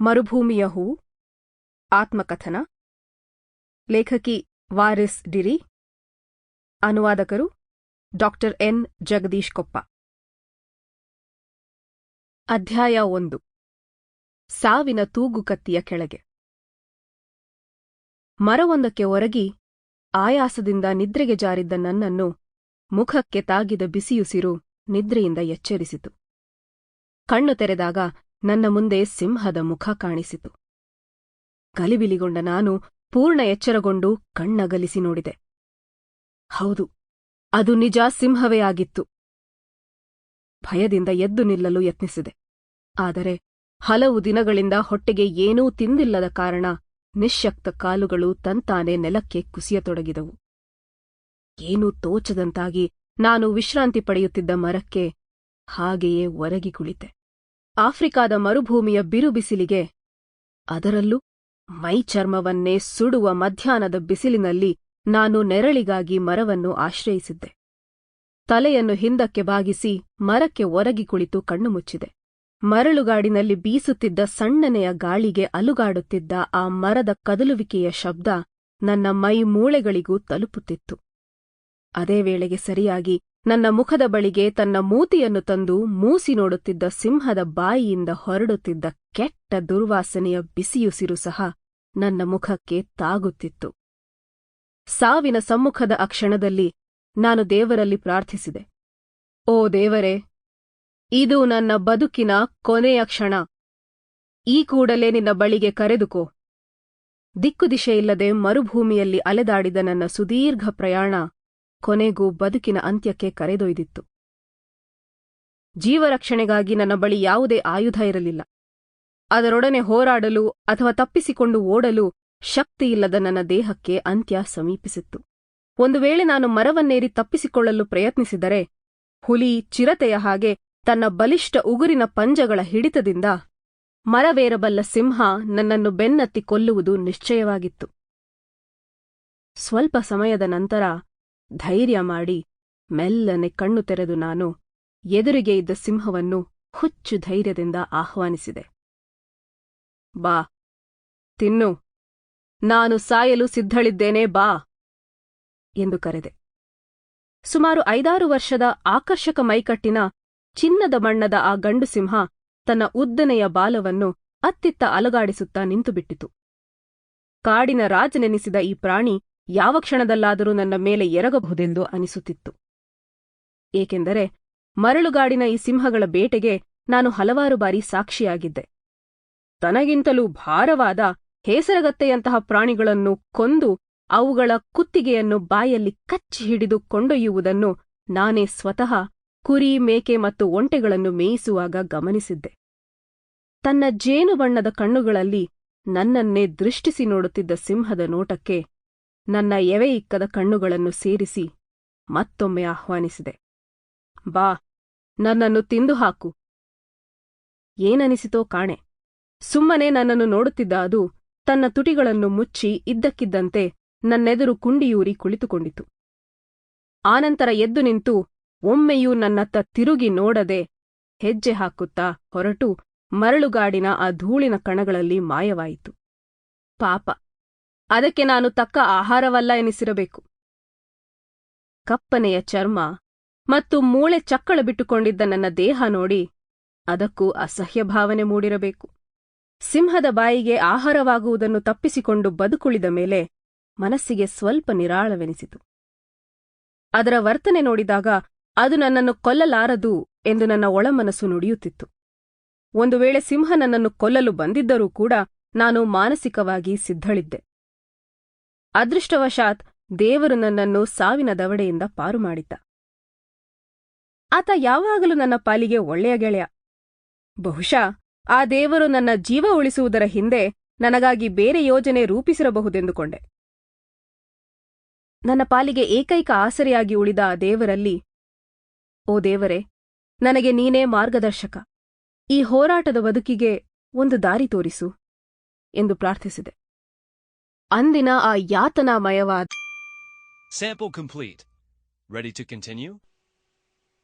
ಮರುಭೂಮಿಯ ಹೂ. ಆತ್ಮಕಥನ. ಲೇಖಕಿ ವಾರಿಸ್ ಡಿರಿ. ಅನುವಾದಕರು ಡಾಕ್ಟರ್ ಎನ್. ಜಗದೀಶ್ ಕೊಪ್ಪ ಅಧ್ಯಾಯ ಒಂದು. ಸಾವಿನ ತೂಗುಕತ್ತಿಯ ಕೆಳಗೆ. ಮರವೊಂದಕ್ಕೆ ಒರಗಿ ಆಯಾಸದಿಂದ ನಿದ್ರೆಗೆ ಜಾರಿದ್ದ ನನ್ನನ್ನು ಮುಖಕ್ಕೆ ತಾಗಿದ ಬಿಸಿಯುಸಿರು ನಿದ್ರೆಯಿಂದ ಎಚ್ಚರಿಸಿತು. ಕಣ್ಣು ತೆರೆದಾಗ ನನ್ನ ಮುಂದೆ ಸಿಂಹದ ಮುಖ ಕಾಣಿಸಿತು. ಗಲಿಬಿಲಿಗೊಂಡ ನಾನು ಪೂರ್ಣ ಎಚ್ಚರಗೊಂಡು ಕಣ್ಣಗಲಿಸಿ ನೋಡಿದೆ. ಹೌದು, ಅದು ನಿಜ ಸಿಂಹವೇ ಆಗಿತ್ತು. ಭಯದಿಂದ ಎದ್ದು ನಿಲ್ಲಲು ಯತ್ನಿಸಿದೆ. ಆದರೆ ಹಲವು ದಿನಗಳಿಂದ ಹೊಟ್ಟೆಗೆ ಏನೂ ತಿಂದಿಲ್ಲದ ಕಾರಣ ನಿಶ್ಶಕ್ತ ಕಾಲುಗಳು ತಂತಾನೆ ನೆಲಕ್ಕೆ ಕುಸಿಯತೊಡಗಿದವು. ಏನೂ ತೋಚದಂತಾಗಿ ನಾನು ವಿಶ್ರಾಂತಿ ಪಡೆಯುತ್ತಿದ್ದ ಮರಕ್ಕೆ ಹಾಗೆಯೇ ಒರಗಿ ಕುಳಿತೆ. ಆಫ್ರಿಕಾದ ಮರುಭೂಮಿಯ ಬಿರುಬಿಸಿಲಿಗೆ. ಅದರಲ್ಲೂ ಮೈಚರ್ಮವನ್ನೇ ಸುಡುವ ಮಧ್ಯಾಹ್ನದ ಬಿಸಿಲಿನಲ್ಲಿ ನಾನು ನೆರಳಿಗಾಗಿ ಮರವನ್ನು ಆಶ್ರಯಿಸಿದ್ದೆ. ತಲೆಯನ್ನು ಹಿಂದಕ್ಕೆ ಬಾಗಿಸಿ ಮರಕ್ಕೆ ಒರಗಿ ಕುಳಿತು ಕಣ್ಣು ಮುಚ್ಚಿದೆ. ಮರಳುಗಾಡಿನಲ್ಲಿ ಬೀಸುತ್ತಿದ್ದ ಸಣ್ಣನೆಯ ಗಾಳಿಗೆ ಅಲುಗಾಡುತ್ತಿದ್ದ ಆ ಮರದ ಕದಲುವಿಕೆಯ ಶಬ್ದ ನನ್ನ ಮೈ ಮೂಳೆಗಳಿಗೂ ತಲುಪುತ್ತಿತ್ತು. ಅದೇ ವೇಳೆಗೆ ಸರಿಯಾಗಿ ನನ್ನ ಮುಖದ ಬಳಿಗೆ ತನ್ನ ಮೂತಿಯನ್ನು ತಂದು ಮೂಸಿ ನೋಡುತ್ತಿದ್ದ ಸಿಂಹದ ಬಾಯಿಯಿಂದ ಹೊರಡುತ್ತಿದ್ದ ಕೆಟ್ಟ ದುರ್ವಾಸನೆಯ ಬಿಸಿಯುಸಿರು ಸಹ ನನ್ನ ಮುಖಕ್ಕೆ ತಾಗುತ್ತಿತ್ತು. ಸಾವಿನ ಸಮ್ಮುಖದ ಅಕ್ಷಣದಲ್ಲಿ ಕ್ಷಣದಲ್ಲಿ ನಾನು ದೇವರಲ್ಲಿ ಪ್ರಾರ್ಥಿಸಿದೆ. ಓ ದೇವರೇ, ಇದು ನನ್ನ ಬದುಕಿನ ಕೊನೆಯ ಕ್ಷಣ. ಈ ಕೂಡಲೇ ನಿನ್ನ ಬಳಿಗೆ ಕರೆದುಕೋ. ದಿಕ್ಕುದಿಶೆಯಿಲ್ಲದೆ ಮರುಭೂಮಿಯಲ್ಲಿ ಅಲೆದಾಡಿದ ನನ್ನ ಸುದೀರ್ಘ ಪ್ರಯಾಣ ಕೊನೆಗೂ ಬದುಕಿನ ಅಂತ್ಯಕ್ಕೆ ಕರೆದೊಯ್ದಿತ್ತು. ಜೀವರಕ್ಷಣೆಗಾಗಿ ನನ್ನ ಬಳಿ ಯಾವುದೇ ಆಯುಧ ಇರಲಿಲ್ಲ. ಅದರೊಡನೆ ಹೋರಾಡಲು ಅಥವಾ ತಪ್ಪಿಸಿಕೊಂಡು ಓಡಲು ಶಕ್ತಿಯಿಲ್ಲದ ನನ್ನ ದೇಹಕ್ಕೆ ಅಂತ್ಯ ಸಮೀಪಿಸಿತ್ತು. ಒಂದು ವೇಳೆ ನಾನು ಮರವನ್ನೇರಿ ತಪ್ಪಿಸಿಕೊಳ್ಳಲು ಪ್ರಯತ್ನಿಸಿದರೆ, ಹುಲಿ ಚಿರತೆಯ ಹಾಗೆ ತನ್ನ ಬಲಿಷ್ಠ ಉಗುರಿನ ಪಂಜಗಳ ಹಿಡಿತದಿಂದ ಮರವೇರಬಲ್ಲ ಸಿಂಹ ನನ್ನನ್ನು ಬೆನ್ನತ್ತಿ ಕೊಲ್ಲುವುದು ನಿಶ್ಚಯವಾಗಿತ್ತು. ಸ್ವಲ್ಪ ಸಮಯದ ನಂತರ ಧೈರ್ಯ ಮಾಡಿ ಮೆಲ್ಲನೆ ಕಣ್ಣು ತೆರೆದು ನಾನು ಎದುರಿಗೆ ಇದ್ದ ಸಿಂಹವನ್ನು ಹುಚ್ಚು ಧೈರ್ಯದಿಂದ ಆಹ್ವಾನಿಸಿದೆ. ಬಾ, ತಿನ್ನು. ನಾನು ಸಾಯಲು ಸಿದ್ಧಳಿದ್ದೇನೆ, ಬಾ ಎಂದು ಕರೆದೆ. ಸುಮಾರು ಐದಾರು ವರ್ಷದ ಆಕರ್ಷಕ ಮೈಕಟ್ಟಿನ ಚಿನ್ನದ ಬಣ್ಣದ ಆ ಗಂಡು ಸಿಂಹ ತನ್ನ ಉದ್ದನೆಯ ಬಾಲವನ್ನು ಅತ್ತಿತ್ತ ಅಲಗಾಡಿಸುತ್ತಾ ನಿಂತುಬಿಟ್ಟಿತು. ಕಾಡಿನ ರಾಜನೆನಿಸಿದ ಈ ಪ್ರಾಣಿ ಯಾವ ಕ್ಷಣದಲ್ಲಾದರೂ ನನ್ನ ಮೇಲೆ ಎರಗಬಹುದೆಂದು ಅನಿಸುತ್ತಿತ್ತು. ಏಕೆಂದರೆ ಮರಳುಗಾಡಿನ ಈ ಸಿಂಹಗಳ ಬೇಟೆಗೆ ನಾನು ಹಲವಾರು ಬಾರಿ ಸಾಕ್ಷಿಯಾಗಿದ್ದೆ. ತನಗಿಂತಲೂ ಭಾರವಾದ ಹೇಸರಗತ್ತೆಯಂತಹ ಪ್ರಾಣಿಗಳನ್ನು ಕೊಂದು ಅವುಗಳ ಕುತ್ತಿಗೆಯನ್ನು ಬಾಯಲ್ಲಿ ಕಚ್ಚಿ ಹಿಡಿದು ಕೊಂಡೊಯ್ಯುವುದನ್ನು ನಾನೇ ಸ್ವತಃ ಕುರಿ, ಮೇಕೆ ಮತ್ತು ಒಂಟೆಗಳನ್ನು ಮೇಯಿಸುವಾಗ ಗಮನಿಸಿದ್ದೆ. ತನ್ನ ಜೇನು ಬಣ್ಣದ ಕಣ್ಣುಗಳಲ್ಲಿ ನನ್ನನ್ನೇ ದೃಷ್ಟಿಸಿ ನೋಡುತ್ತಿದ್ದ ಸಿಂಹದ ನೋಟಕ್ಕೆ ನನ್ನ ಎವೆಯಿಕ್ಕದ ಕಣ್ಣುಗಳನ್ನು ಸೇರಿಸಿ ಮತ್ತೊಮ್ಮೆ ಆಹ್ವಾನಿಸಿದೆ. ಬಾ, ನನ್ನನ್ನು ತಿಂದು ಹಾಕು. ಏನನಿಸಿತೋ ಕಾಣೆ. ಸುಮ್ಮನೆ ನನ್ನನ್ನು ನೋಡುತ್ತಿದ್ದ ಅದು ತನ್ನ ತುಟಿಗಳನ್ನು ಮುಚ್ಚಿ ಇದ್ದಕ್ಕಿದ್ದಂತೆ ನನ್ನೆದುರು ಕುಂಡಿಯೂರಿ ಕುಳಿತುಕೊಂಡಿತು. ಆನಂತರ ಎದ್ದು ನಿಂತು ಒಮ್ಮೆಯೂ ನನ್ನತ್ತ ತಿರುಗಿ ನೋಡದೆ ಹೆಜ್ಜೆ ಹಾಕುತ್ತಾ ಹೊರಟು ಮರಳುಗಾಡಿನ ಆ ಧೂಳಿನ ಕಣಗಳಲ್ಲಿ ಮಾಯವಾಯಿತು. ಪಾಪ. ಅದಕ್ಕೆ ನಾನು ತಕ್ಕ ಆಹಾರವಲ್ಲ ಎನಿಸಿರಬೇಕು. ಕಪ್ಪನೆಯ ಚರ್ಮ ಮತ್ತು ಮೂಳೆ ಚಕ್ಕಳ ಬಿಟ್ಟುಕೊಂಡಿದ್ದ ನನ್ನ ದೇಹ ನೋಡಿ ಅದಕ್ಕೂ ಅಸಹ್ಯ ಭಾವನೆ ಮೂಡಿರಬೇಕು. ಸಿಂಹದ ಬಾಯಿಗೆ ಆಹಾರವಾಗುವುದನ್ನು ತಪ್ಪಿಸಿಕೊಂಡು ಬದುಕುಳಿದ ಮೇಲೆ ಮನಸ್ಸಿಗೆ ಸ್ವಲ್ಪ ನಿರಾಳವೆನಿಸಿತು. ಅದರ ವರ್ತನೆ ನೋಡಿದಾಗ ಅದು ನನ್ನನ್ನು ಕೊಲ್ಲಲಾರದು ಎಂದು ನನ್ನ ಒಳಮನಸ್ಸು ನುಡಿಯುತ್ತಿತ್ತು. ಒಂದು ವೇಳೆ ಸಿಂಹ ನನ್ನನ್ನು ಕೊಲ್ಲಲು ಬಂದಿದ್ದರೂ ಕೂಡ ನಾನು ಮಾನಸಿಕವಾಗಿ ಸಿದ್ಧಳಿದ್ದೆ. ಅದೃಷ್ಟವಶಾತ್ ದೇವರು ನನ್ನನ್ನು ಸಾವಿನ ದವಡೆಯಿಂದ ಪಾರು ಮಾಡಿದ್ದ. ಆತ ಯಾವಾಗಲೂ ನನ್ನ ಪಾಲಿಗೆ ಒಳ್ಳೆಯ ಗೆಳೆಯ. ಬಹುಶಃ ಆ ದೇವರು ನನ್ನ ಜೀವ ಉಳಿಸುವುದರ ಹಿಂದೆ ನನಗಾಗಿ ಬೇರೆ ಯೋಜನೆ ರೂಪಿಸಿರಬಹುದೆಂದುಕೊಂಡೆ. ನನ್ನ ಪಾಲಿಗೆ ಏಕೈಕ ಆಸರೆಯಾಗಿ ಉಳಿದ ಆ ದೇವರಲ್ಲಿ, ಓ ದೇವರೇ, ನನಗೆ ನೀನೇ ಮಾರ್ಗದರ್ಶಕ. ಈ ಹೋರಾಟದ ಬದುಕಿಗೆ ಒಂದು ದಾರಿ ತೋರಿಸು ಎಂದು ಪ್ರಾರ್ಥಿಸಿದೆ. ಅಂದಿನ ಆ ಯಾತನಾಮಯವಾದ Sample complete. Ready to continue?